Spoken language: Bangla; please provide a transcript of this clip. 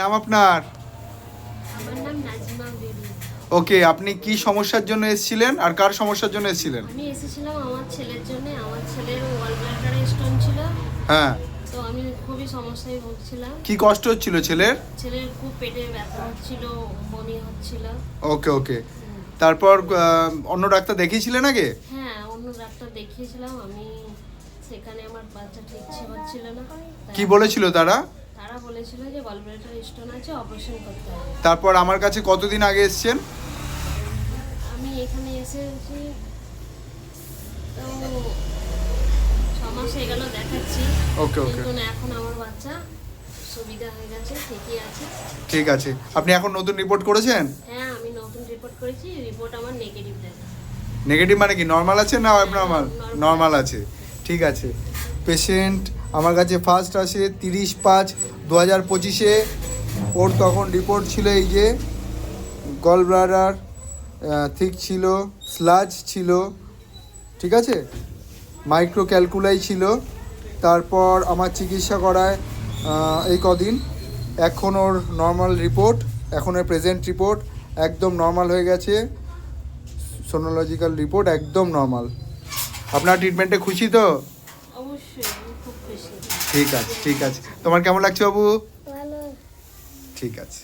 নাম আপনার? ওকে আপনি কি সমস্যার জন্য এসেছিলেন আর কার সমস্যার জন্য এসেছিলেন? আমি এসেছিলাম আমার ছেলের জন্য আমার ছেলের ওয়াল ব্লাডারে স্টোন ছিল। হ্যাঁ। তো আমি খুবই সমস্যায় ভুগছিলাম। কি কষ্ট হচ্ছিল ছেলের? ছেলের খুব পেটে ব্যথা হচ্ছিল বমি হচ্ছিল। ওকে ওকে। তারপর অন্য ডাক্তার দেখিয়েছিলেন আগে? হ্যাঁ অন্য ডাক্তার দেখিয়েছিলাম। আমি সেখানে আমার বাচ্চা ঠিক হচ্ছিল না। কি বলেছিল তারা? বলেছিল যে স্টোন আছে অপারেশন করতে হবে। তারপর আমার কাছে কতদিন আগে এসেছেন? আমি এখানে এসেছি তো ছ মাস হয়ে গেল দেখাচ্ছি। ওকে ওকে। কিন্তু এখন আমার বাচ্চা সুবিধা হয়ে গেছে ঠিকই আছে। ঠিক আছে। আপনি এখন নতুন রিপোর্ট করেছেন? হ্যাঁ আমি নতুন রিপোর্ট করেছি রিপোর্ট আমার নেগেটিভ দেখা। নেগেটিভ মানে কি? নর্মাল আছে না নর্মাল নর্মাল আছে। ঠিক আছে। পেশেন্ট আমার কাছে ফার্স্ট আসে তিরিশ পাঁচ দু হাজার পঁচিশে। ওর তখন রিপোর্ট ছিল এই যে গল ব্লাডার থিক ছিল স্লাজ ছিল, ঠিক আছে? মাইক্রো ক্যালকুলাই ছিল। তারপর আমার চিকিৎসা করায় এই কদিন। এখন ওর নর্মাল রিপোর্ট এখন ওর প্রেজেন্ট রিপোর্ট একদম নর্মাল হয়ে গেছে। সোনোলজিক্যাল রিপোর্ট একদম নর্মাল আপনার ট্রিটমেন্টে খুশি তো? ঠিক আছে ঠিক আছে। তোমার কেমন লাগছে বাবু? ঠিক আছে।